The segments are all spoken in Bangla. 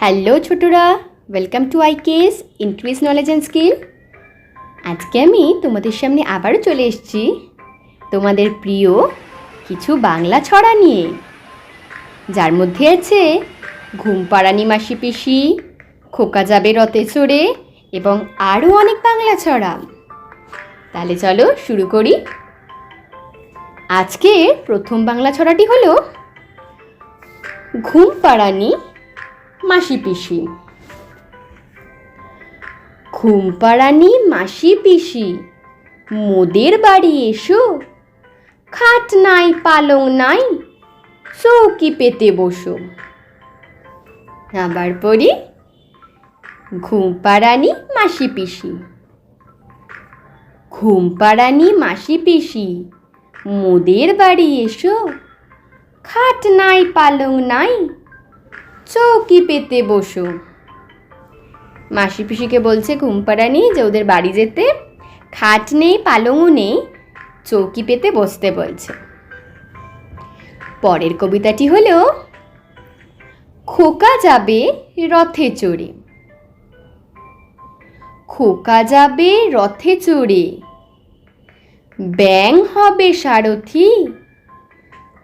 হ্যালো ছোটরা welcome to I case increase knowledge and skill আজকে আমি তোমাদের সামনে আবারও চলে এসেছি তোমাদের প্রিয় কিছু বাংলা ছড়া নিয়ে। যার মধ্যে আছে ঘুম পাড়ানি মাসি পিসি, খোকা যাবে রথে চড়ে এবং আরও অনেক বাংলা ছড়া। তাহলে চলো শুরু করি। আজকে প্রথম বাংলা ছড়াটি হলো ঘুম পাড়ানি মাসি পিসি। ঘুম পাড়ানি মাসি পিসি, মোদের বাড়ি এসো। খাট নাই, পালং নাই, চৌকি পেতে বসো। আবার পড়ি ঘুম পাড়ানি মাসি পিসি। ঘুম পাড়ানি মাসি পিসি, মোদের বাড়ি এসো। খাট নাই, পালং নাই চৌকি পেতে বসো। মাসি পিসিকে বলছে ঘুমপাড়ানি যে ওদের বাড়ি যেতে খাট নেই পালংও নেই, চৌকি পেতে বসতে বলছে। পরের কবিতাটি হলো, খোকা যাবে রথে চড়ে। খোকা যাবে রথে চড়ে। ব্যাং হবে সারথি।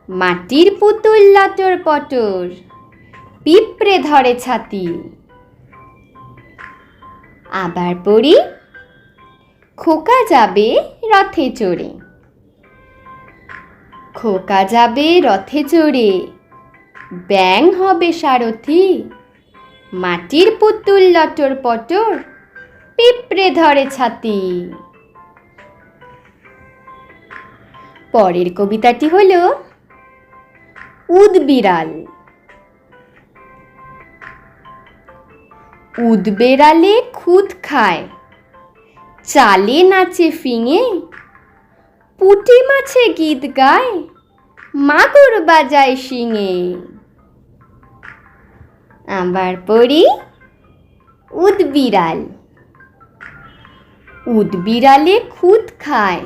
মাটির পুতুল, লাটর পটর। পিঁপড়ে ধরে ছাতি। আবার পড়ি, খোকা যাবে রথে চড়ে। খোকা যাবে রথে চড়ে ব্যাং হবে সারথি, মাটির পুতুল লটর পটর, পিঁপড়ে ধরে ছাতি। পরের কবিতাটি হলো উদবিড়াল উদবেড়ালে খুদ খায়, চালে নাচে ফিঙে, পুটি মাছে গীত গায়, মাগুর বাজায় শিঙে। আবার পড়ি উদবিড়াল উদবিড়ালে খুদ খায়,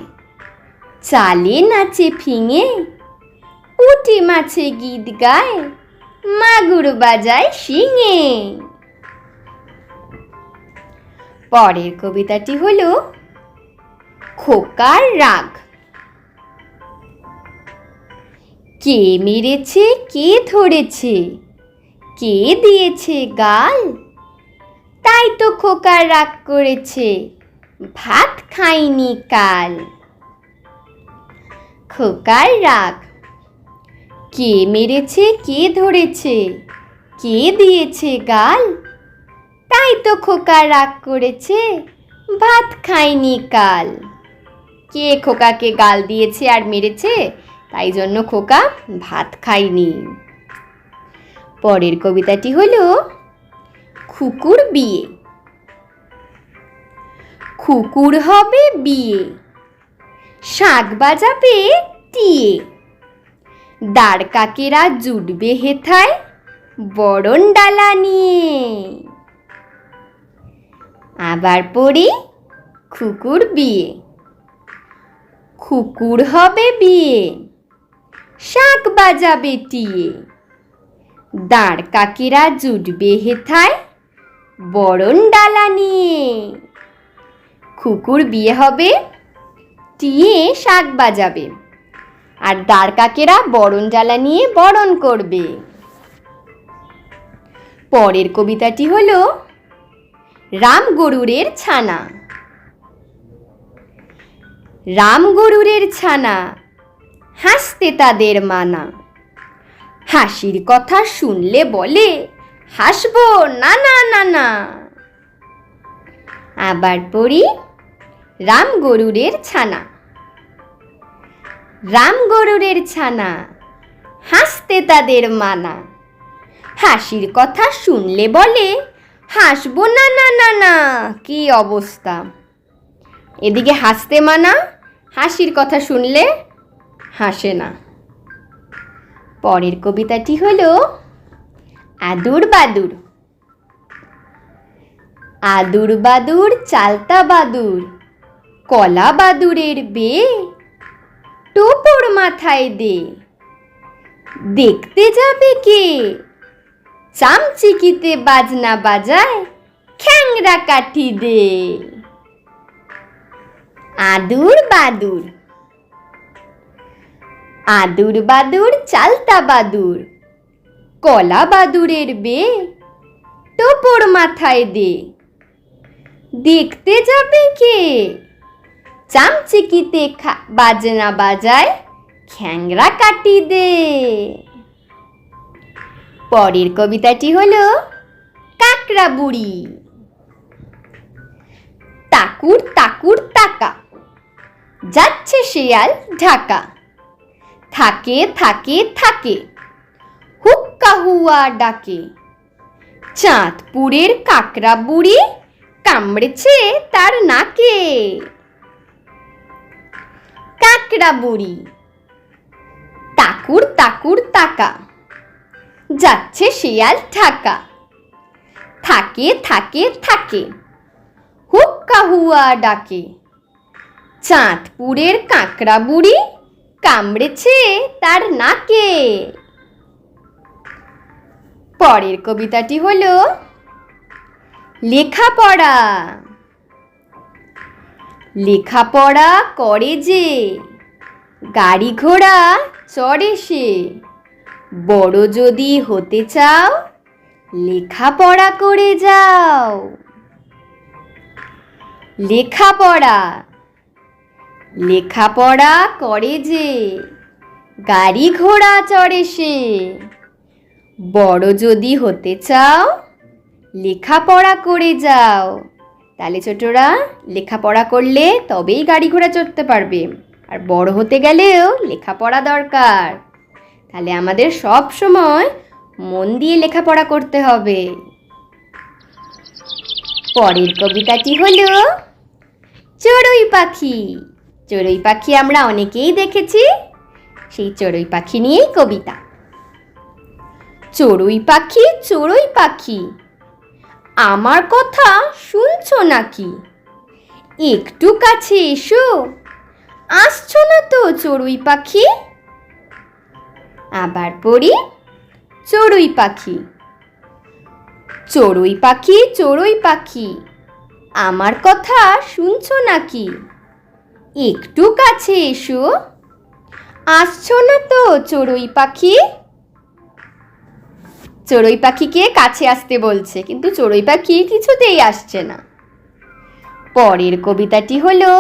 চালে নাচে ফিঙে, পুটি মাছে গীত গায়, মাগুর বাজায় শিঙে। পরের কবিতাটি হলো খোকার রাগ। কে মেরেছে, কে ধরেছে, কে দিয়েছে গাল? তাই তো খোকার রাগ করেছে, ভাত খাইনি কাল। খোকার রাগ, কে মেরেছে, কে ধরেছে, কে দিয়েছে গাল? তাই তো খোকা রাগ করেছে। ভাত খায়নি কাল। কে খোকাকে গাল দিয়েছে আর মেরেছে? তাই জন্য খোকা ভাত খায়নি পরের কবিতাটি হলো খুকুর বিয়ে। খুকুর হবে বিয়ে। শাক বাজাবে টিয়ে। দাঁড় কাকেরা জুটবে হেথায় বরণ ডালা নিয়ে। আবার পড়ি খুকুর বিয়ে। খুকুর হবে বিয়ে, শাক বাজাবে টিয়ে। দাঁড় কাকেরা জুটবে হেথায় বরণ ডালা নিয়ে। খুকুর বিয়ে হবে, টিয়ে শাক বাজাবে। আর দাঁড় কাকেরা বরণ জ্বালা নিয়ে বরণ করবে। পরের কবিতাটি হলো রাম গরুরের ছানা। রাম গরুরের ছানা, হাসতে তাদের মানা। হাসির কথা শুনলে বলে, হাসবো, না না না না। আবার পড়ি, রাম গরুরের ছানা। রাম গরুরের ছানা, হাসতে তাদের মানা। হাসির কথা শুনলে বলে হাসবো? না না না না। কি অবস্থা? এদিকে হাসতে মানা, হাসির কথা শুনলে হাসে না। পরের কবিতাটি হলো, আদুর বাদুর। আদুর বাদুর, চালতা বাদুর, কলা বাদুরের বে টোপর মাথায় দে। দেখতে যাবে কে? চামচিকিতে বাজনা বাজায়, খ্যাংরা কাঠি দে। আদুর বাদুর। আদুর বাদুর, চালতা বাদুর। কলা বাদুরের বে, টোপর মাথায় দে। দেখতে যাবে কে? চামচিকিতে বাজনা বাজায়, খ্যাংরা কাটি দে। পরের কবিতাটি হলো কাকড়া বুড়ি তাকুর তাকুর, তাকা। যাচ্ছে শেয়াল, ঢাকা। থাকে থাকে থাকে। হুক্কা হুয়া ডাকে। চাঁদপুরের কাকড়া বুড়ি কামড়েছে তার নাকে। কাকড়া বুড়ি তাকুর তাকুর, তাকা। যাচ্ছে শিয়াল ঢাকা থাকে থাকে থাকে। হুক্কা হুয়া ডাকে। চাঁদপুরের কাঁকড়া বুড়ি কামড়েছে তার নাকে। পরের কবিতাটি হলো, লেখাপড়া। লেখাপড়া করে যে, গাড়ি ঘোড়া চড়ে সে। বড় যদি হতে চাও, লেখাপড়া করে যাও। লেখাপড়া। লেখাপড়া করে যে, গাড়ি ঘোড়া চড়ে সে। বড় যদি হতে চাও, লেখাপড়া করে যাও। তাহলে ছোটরা, লেখাপড়া করলে তবেই গাড়ি ঘোড়া চড়তে পারবে। আর বড় হতে গেলেও লেখাপড়া দরকার। তাহলে আমাদের সব সময় মন দিয়ে লেখাপড়া করতে হবে। পরের কবিতাটি হলো, চড়ুই পাখি। চড়ুই পাখি আমরা অনেকেই দেখেছি, সেই চড়ুই পাখি নিয়েই কবিতা। চড়ুই পাখি চড়ুই পাখি, আমার কথা শুনছো নাকি? একটু কাছে এসো, আসছো না তো চড়ুই পাখি? আবার পড়ি চড়ুই পাখি। চড়ুই পাখি চড়ুই পাখি, আমার কথা শুনছো নাকি? একটু কাছে এসো। আসছো না তো চড়ুই পাখি? চড়ুই পাখিকে কাছে আসতে বলছে, কিন্তু চড়ুই পাখি কিছুতেই আসছে না। পরের কবিতাটি হলো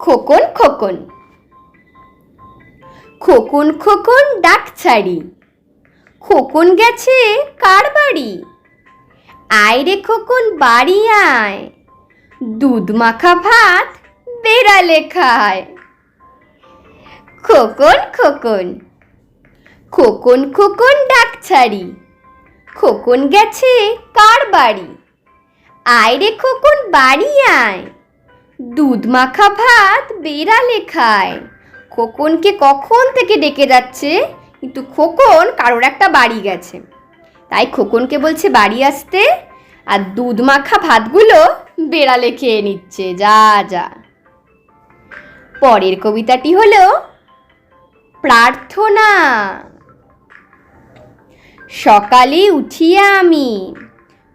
খোকন খোকন। খোকন খোকন ডাক ছাড়ি। খোকন গেছে কার বাড়ি? আয় রে খোকন, বাড়ি আয়। দুধ মাখা ভাত বেড়ালে খায়। খোকন খোকন খোকন খোকন ডাক ছাড়ি। খোকন গেছে কার বাড়ি? আয় রে খোকন, বাড়ি আয়। দুধ মাখা ভাত বেড়ালে খায়। খোকনকে কখন থেকে ডেকে যাচ্ছে? কিন্তু খোকন কারোর একটা বাড়ি গেছে। তাই খোকনকে বলছে বাড়ি আসতে, আর দুধ মাখা ভাতগুলো বেড়ালে খেয়ে নিচ্ছে, যা যা। পরের কবিতাটি হলো, প্রার্থনা। সকালে উঠিয়া আমি,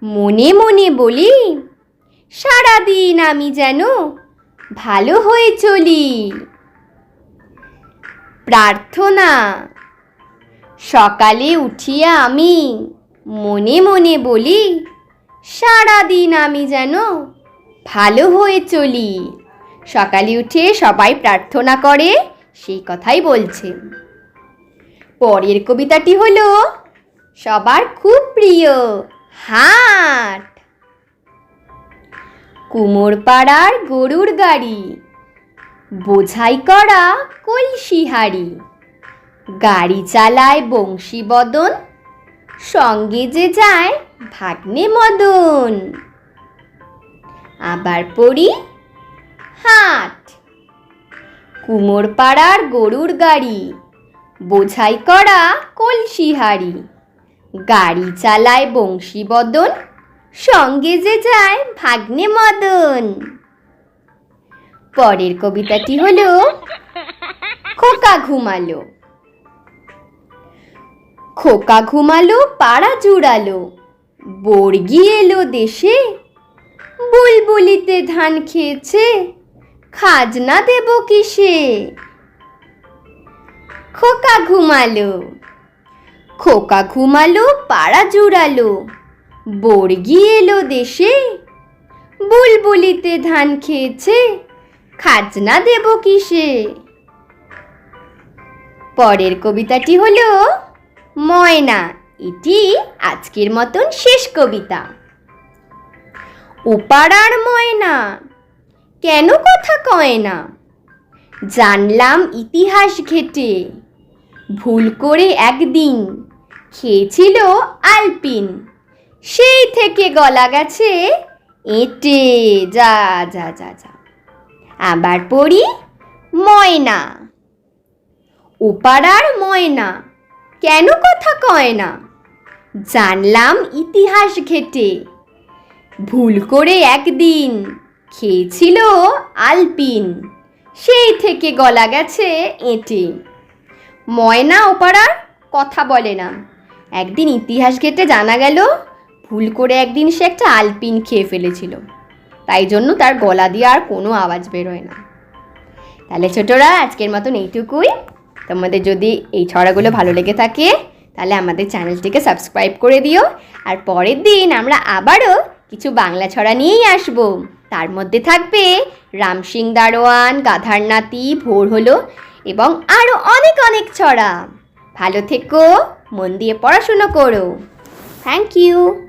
মনে মনে বলি, সারাদিন আমি যেন ভালো হয়ে চলি। প্রার্থনা। সকালে উঠিয়া আমি মনে মনে বলি, সারাদিন আমি যেন ভালো হয়ে চলি। সকালে উঠে সবাই প্রার্থনা করে, সেই কথাই বলছে। পরের কবিতাটি হলো, সবার খুব প্রিয় হাট। কুমোরপাড়ার গরুর গাড়ি। বোঝাই করা কলসি হাড়ি গাড়ি চালায় বংশীবদন সঙ্গে যে যায় ভাগ্নে মদন। আবার পড়ি হাট। কুমোরপাড়ার গরুর গাড়ি, বোঝাই করা কলসি হাড়ি গাড়ি চালায় বংশীবদন সঙ্গে যে যায় ভাগ্নে মদন। পরের কবিতাটি হলো খোকা ঘুমালো। খোকা ঘুমালো, পাড়া জুড়ালো। বর্গি এলো দেশে, বুলবুলিতে ধান খেয়েছে, খাজনা দেব কিসে? খোকা ঘুমালো খোকা ঘুমালো, পাড়া জুড়ালো। বর্গি এলো দেশে, বুলবুলিতে ধান খেয়েছে খাজনা দেব কিসে? পরের কবিতাটি হলো ময়না। এটি আজকের মতন শেষ কবিতা। ওপাড়ার ময়না, কেন কথা কয় না? জানলাম ইতিহাস ঘেটে, ভুল করে একদিন খেয়েছিল আলপিন। সেই থেকে গলা গেছে, এঁটে, যা যা যা যা। আবার পড়ি ময়না। ওপাড়ার ময়না, কেন কথা কয় না? জানলাম ইতিহাস ঘেটে, ভুল করে একদিন খেয়েছিল আলপিন, সেই থেকে গলা গেছে এঁটে। ময়না ওপাড়ার কথা বলে না, একদিন ইতিহাস ঘেটে জানা গেল, ভুল করে একদিন সে একটা আলপিন খেয়ে ফেলেছিল। তাই জন্য তার গলা দিয়ে আর কোনো আওয়াজ বেরোয় না। তাহলে ছোটরা, আজকের মতন এইটুকুই। তোমাদের যদি এই ছড়াগুলো ভালো লেগে থাকে, তাহলে আমাদের চ্যানেলটিকে সাবস্ক্রাইব করে দিও। আর পরের দিন আমরা আবারও কিছু বাংলা ছড়া নিয়েই আসব। তার মধ্যে থাকবে রামসিং দারোয়ান, গাধার নাতি, ভোর হলো এবং আরও অনেক অনেক ছড়া। ভালো থেকো, মন দিয়ে পড়াশুনো করো। Thank you